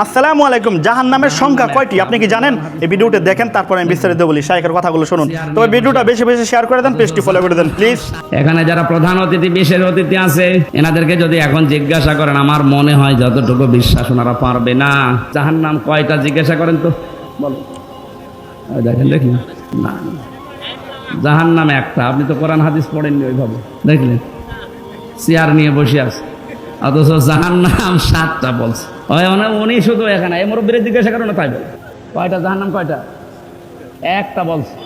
আসসালামু আলাইকুম। জাহান নামের সংখ্যা কয়টি? আপনি কি জানেন? এই ভিডিওটা দেখেন, তারপরে আমি বিস্তারিত বলি। শাইখের কথাগুলো শুনুন। তবে ভিডিওটা বেশি বেশি শেয়ার করে দেন, পেজটি ফলো করে দেন প্লিজ এখানে যারা প্রধান অতিথি, বিশেষ অতিথি আছে, এনাদেরকে যদি এখন জিজ্ঞাসা করেন, আমার মনে হয় যতটুকু বিশ্বাস ওনারা পারবে না। যাহার নাম কয়টা জিজ্ঞাসা করেন তো? বলো। দেখেন, দেখি। না। জাহান নাম একটা। আপনি তো কোরআন, হাদিস পড়েননি ওইভাবে। দেখলেন? চেয়ার নিয়ে বসে আছে। অথচ জাহান নাম সাতটা বলছে। উনি- উনি শুধু এখানে। এই মুরব্বীর জিজ্ঞাসা করেন না, তাই কয়টা? জাহান নাম কয়টা? একটা বলছে।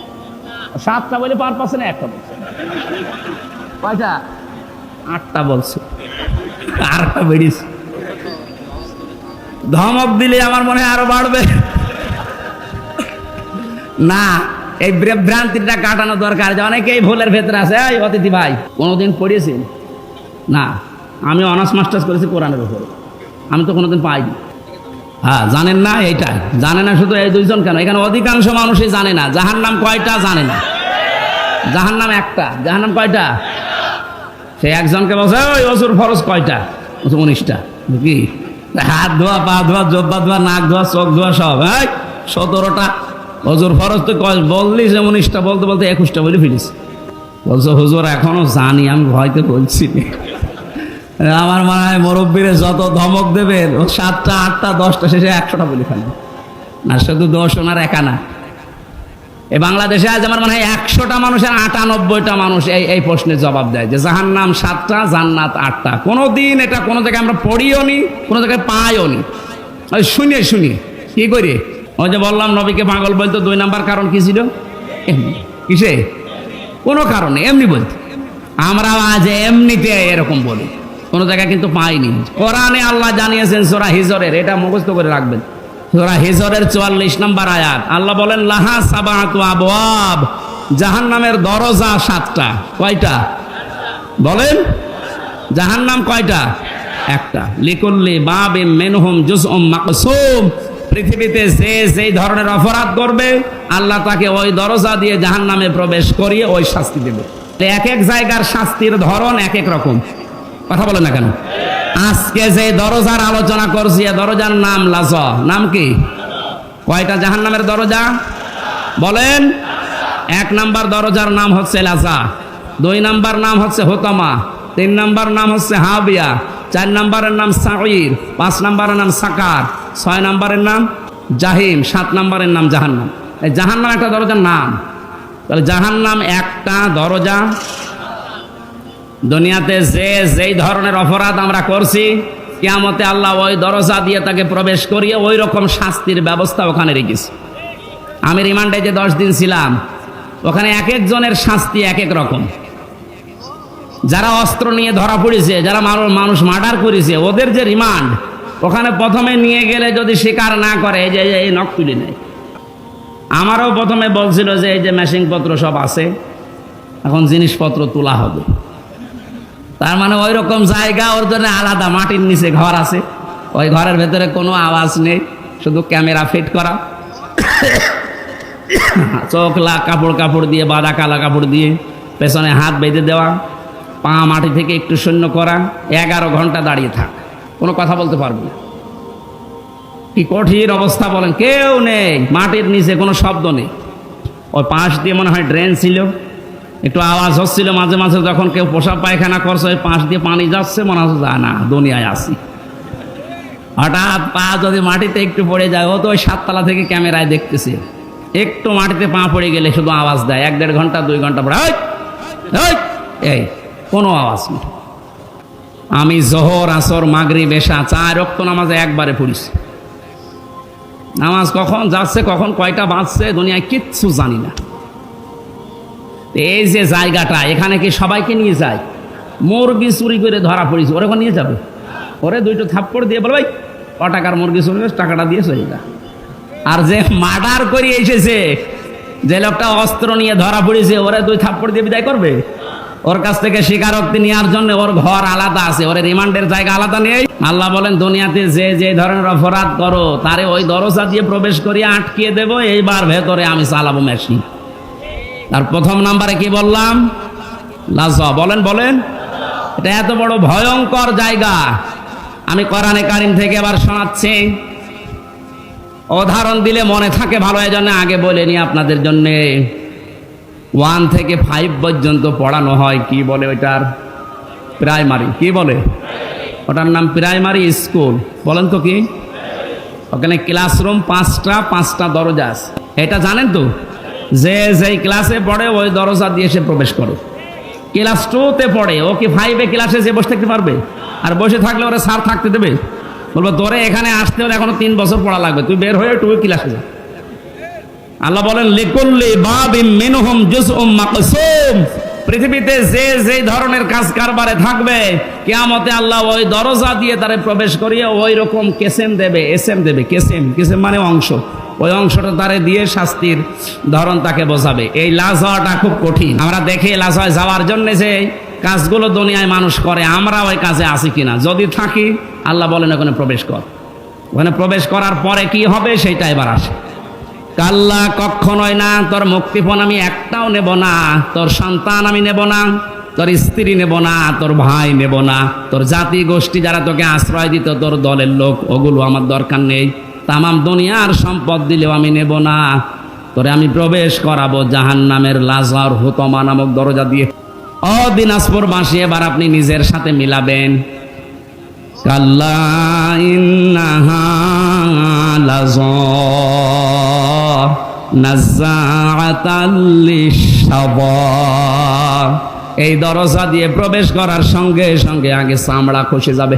সাতটা বলে পার পাচ্ছে না একটা বলছে। কয়টা? আটটা বলছে। আটটা বেরিয়েছে। ধমক দিলে আমার মনে হয় আরও বাড়বে। না, এই ভ্রা- ভ্রান্তিটা কাটানো দরকার যে অনেকেই ভুলের ভেতরে আছে। এই অতিথি ভাই, কোনোদিন পড়িয়েছেন? না, আমি অনার্স মাস্টার্স করেছি কোরআনের উপরে। আমি তো কোনোদিন পাইনি। হ্যাঁ জানেন না এইটাই। জানে না শুধু এই দুইজন কেন? এখানে অধিকাংশ মানুষই জানে না। জাহার নাম কয়টা জানে না। জাহার নাম একটা। জাহার নাম কয়টা? সে একজনকে বলছে, ওই অসুর ফরজ কয়টা? উনিশটা। কি? হাত ধোয়া, পা ধোয়া, জব্বা ধোয়া, নাক ধোয়া, চোখ ধোয়া সব হ্যাঁ সতেরোটা। অজুর ফরজ তো কয়, বললি যে উনিশটা, বলতে বলতে একুশটা বলে ফিরিস বলছে, হুজুর, এখনও জানি, আমি ভয়তে বলছি না। আমার মনে হয় মুরব্বীরে যত ধমক দেবেন, ও সাতটা, আটটা, দশটা, শেষে একশোটা বলে ফেলবে না শুধু দশ ওনার একা না। এই বাংলাদেশে আজ আমার মনে হয় একশোটা মানুষের আটানব্বইটা মানুষ এই এই প্রশ্নের জবাব দেয় যে জাহান নাম সাতটা, জান্নাত আটটা। কোনো দিন এটা কোনো জায়গায় আমরা পড়িও নি, কোনো জায়গায় পাইও নি। ওই শুনিয়ে শুনিয়ে কি করি? ওই যে বললাম, নবীকে পাগল বলতো দুই নাম্বার কারণ কি ছিল? এমনি। কিসে? কোনো কারণে, এমনি বলতে। আমরাও আজ এমনিতে এরকম বলি। কোনো জায়গায় কিন্তু পাইনি। কোরআনে আল্লাহ জানিয়েছেন সোরা হিজরের, এটা মুখস্থ করে রাখবেন। সোরা হিজরের চুয়াল্লিশ নম্বর আয়াত। আল্লাহ বলেন, লাহা সাবাহাতু আবওয়াব, জাহান্নামের দরজা সাতটা। কয়টা? বলেন, জাহান্নাম কয়টা? একটা। লিকুল্লি বাবে মেনহুম মাকসুম। পৃথিবীতে যে যেই ধরনের অপরাধ করবে, আল্লাহ তাকে ওই দরজা দিয়ে জাহান্নামে প্রবেশ করিয়ে ওই শাস্তি দেবে। এক এক জায়গার শাস্তির ধরন এক এক রকম। কথা বলে না কেন? আজকে যে দরজার আলোচনা করছি দরজার নাম লাজ। নাম কি? কয়টা জাহান নামের দরজা? বলেন। এক নাম্বার দরজার নাম হচ্ছে লাজা, দুই নাম্বার নাম হচ্ছে হোতামা, তিন নাম্বার নাম হচ্ছে হাবিয়া, চার নাম্বারের নাম সাঈর পাঁচ নাম্বারের নাম সাকার, ছয় নাম্বারের নাম জাহিম, সাত নাম্বারের নাম জাহান্নাম। এই জাহান্নাম একটা দরজার নাম। তাহলে জাহান্নাম একটা দরজা দুনিয়াতে যে, যেই ধরনের অপরাধ আমরা করছি, কিয়ামতে আল্লাহ ওই দরজা দিয়ে তাকে প্রবেশ করিয়ে ওই রকম শাস্তির ব্যবস্থা ওখানে রেখেছি। আমি রিমান্ডে যে দশ দিন ছিলাম, ওখানে এক একজনের শাস্তি এক এক রকম। যারা অস্ত্র নিয়ে ধরা পড়েছে, যারা মানুষ মানুষ মার্ডার করেছে, ওদের যে রিমান্ড, ওখানে প্রথমে নিয়ে গেলে যদি স্বীকার না করে, এই যে, এই নখ তুলে নেয়। আমারও প্রথমে বলছিল যে, এই যে মেশিনপত্র সব আছে, এখন জিনিসপত্র তোলা হবে। তার মানে ওই রকম জায়গা, ওর জন্য আলাদা মাটির নিচে ঘর আছে। ওই ঘরের ভেতরে কোনো আওয়াজ নেই, শুধু ক্যামেরা ফিট করা। চোখ লা কাপড় কাপড় দিয়ে বাদা কালা কাপড় দিয়ে, পেছনে হাত বেঁধে দেওয়া, পা মাটি থেকে একটু শূন্য করা, এগারো ঘণ্টা দাঁড়িয়ে থাক। কোনো কথা বলতে পারবি না। কি কঠিন অবস্থা বলেন, কেউ নেই, মাটির নিচে কোনো শব্দ নেই। ওই পাশ দিয়ে মনে হয় ড্রেন ছিল। একটু আওয়াজ হচ্ছিল মাঝে মাঝে, যখন কেউ পোশাক পায়খানা করছে পাশ দিয়ে পানি যাচ্ছে, মনে হচ্ছে, যা না, দুনিয়ায় আসি হঠাৎ পা যদি মাটিতে একটু পড়ে যায়, ও তো ওই সাততলা থেকে ক্যামেরায় দেখতেছে। একটু মাটিতে পা পড়ে গেলে শুধু আওয়াজ দেয়, এক দেড় ঘণ্টা, দুই ঘণ্টা পরে এই, কোনো আওয়াজ নেই। আমি জোহর, আসর মাগরি বেশা চার রক্ত নামাজে একবারে পড়িছি। নামাজ কখন যাচ্ছে, কখন কয়টা বাঁচছে দুনিয়ায় কিচ্ছু জানি না। এই যে জায়গাটা, এখানে কি সবাইকে নিয়ে যায়? মুরগি চুরি করে ধরা পড়েছে, ওরে নিয়ে যাবে? ওরে দুইটো থাপ্পড় দিয়ে বলবে ক টাকার মুরগি চুরি টাকাটা দিয়ে চলে যা। আর যে মার্ডার করে এসেছে, যে লোকটা অস্ত্র নিয়ে ধরা পড়েছে, ওরে দুই থাপ্পড় দিয়ে বিদায় করবে? ওর কাছ থেকে স্বীকারোক্তি নেওয়ার জন্য ওর ঘর আলাদা আছে, ওর রিমান্ডের জায়গা আলাদা নেই। আল্লাহ বলেন, দুনিয়াতে যে যে ধরনের অপরাধ করো, তারে ওই দরজা দিয়ে প্রবেশ করিয়ে আটকিয়ে দেবো, এইবার ভেতরে আমি চালাবো মেশিন। তার প্রথম নাম্বারে কি বললাম? লাজ, বলেন বলেন। এটা এত বড় ভয়ঙ্কর জায়গা। আমি কোরআনে কারিম থেকে এবার শোনাচ্ছি। উদাহরণ দিলে মনে থাকে ভালো এই জন্য আগে বলে নি আপনাদের জন্যে। ওয়ান থেকে ফাইভ পর্যন্ত পড়ানো হয়, কি বলে ওইটার? প্রাইমারি, কি বলে? ওটার নাম প্রাইমারি স্কুল। বলেন তো কি? ওখানে ক্লাসরুম পাঁচটা পাঁচটা দরজা এটা জানেন তো? যে যেই ক্লাসে পড়ে, ওই দরজা দিয়ে সে প্রবেশ করে। ক্লাস টুতে পড়ে, ও কি ফাইভে ক্লাসে যে বসে থাকতে পারবে? আর বসে থাকলে ওরা স্যার থাকতে দেবে? বলব, তোরে এখানে আসতে হলে এখনও তিন বছর পড়া লাগবে, তুই বের হয়ে টুয়ে ক্লাসে যা। আল্লাহ বলেন, লিকুল্লি বাবিম মিনহুম মাকসুম। পৃথিবীতে যে যে ধরনের কাজ কারবারে থাকবে, কিয়ামতে আল্লাহ ওই দরজা দিয়ে তারে প্রবেশ করিয়ে ওই রকম কেসেম দেবে এসএম দেবে, কেসেম কেসেম মানে অংশ। ওই অংশটা তারে দিয়ে শাস্তির ধরন তাকে বোঝাবে। এই লাজ হওয়াটা খুব কঠিন। আমরা দেখি লাজ হয় যাওয়ার জন্যে যে কাজগুলো দুনিয়ায় মানুষ করে, আমরা ওই কাজে আছি কিনা? যদি থাকি, আল্লাহ বলেন, ওখানে প্রবেশ কর। ওখানে প্রবেশ করার পরে কি হবে সেটা এবার আসে। কাল্লা কখনোই না, তোর মুক্তিপণ আমি একটাও নেব না, তোর সন্তান আমি নেব না, তোর স্ত্রী নেব না, তোর ভাই নেব না, তোর জাতি গোষ্ঠী যারা তোকে আশ্রয় দিত, তোর দলের লোক, ওগুলো আমার দরকার নেই। তামাম দুনিয়ার সম্পদ দিলেও আমি নেব না। তোরে আমি প্রবেশ করাবো জাহান নামের লাজার হুতমা নামক দরজা দিয়ে। ও দিনাজপুর বাসী এবার আপনি নিজের সাথে মিলাবেন। এই দরজা দিয়ে প্রবেশ করার সঙ্গে সঙ্গে আগে চামড়া খসে যাবে।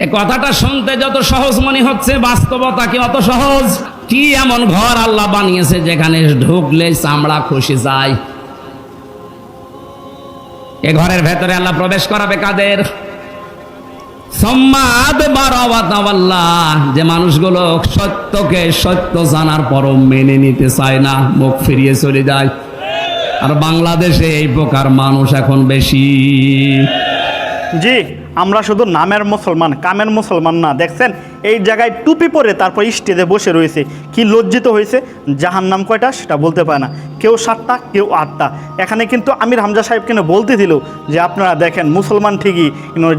এ কথাটা শুনতে যত সহজ মনে হচ্ছে, বাস্তবতা কি অত সহজ? কি এমন ঘর আল্লাহ বানিয়েছে যেখানে ঢুকলে চামড়া খসে যায়? এ ঘরের ভেতরে আল্লাহ প্রবেশ করাবে কাদের? যে মানুষগুলো সত্যকে সত্য জানার পরও মেনে নিতে চায় না, মুখ ফিরিয়ে চলে যায়। আর বাংলাদেশে এই প্রকার মানুষ এখন বেশি। জি। আমরা শুধু নামের মুসলমান, কামের মুসলমান না, দেখছেন? এই জায়গায় টুপি পরে তারপর স্টেজে বসে রয়েছে। কি লজ্জিত হয়েছে? জাহান নাম কয়টা? সেটা বলতে পারে না। কেউ সাতটা, কেউ আটটা। এখানে কিন্তু আমির হামজা সাহেব কিন্তু বলতে দিল যে, আপনারা দেখেন, মুসলমান ঠিকই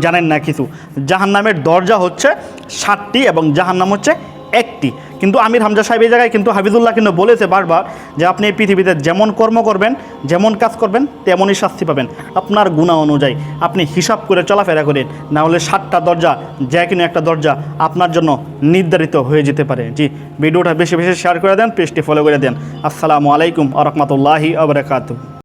জানেন না কিছু। জাহান নামের দরজা হচ্ছে সাতটি এবং জাহান নাম হচ্ছে একটি। কিন্তু আমির হামজা সাহেব এই জায়গায় কিন্তু হাফিজুল্লাহ কিন্তু বলেছে বারবার যে আপনি এই পৃথিবীতে যেমন কর্ম করবেন, যেমন কাজ করবেন, তেমনই শাস্তি পাবেন। আপনার গুণা অনুযায়ী আপনি হিসাব করে চলাফেরা করেন না হলে সাতটা দরজা, যে কোনো একটা দরজা আপনার জন্য নির্ধারিত হয়ে যেতে পারে। জি, ভিডিওটা বেশি বেশি শেয়ার করে দেন, পেজটি ফলো করে দেন। আসসালামু আলাইকুম আ রহমতুল্লাহি আবরাকাতু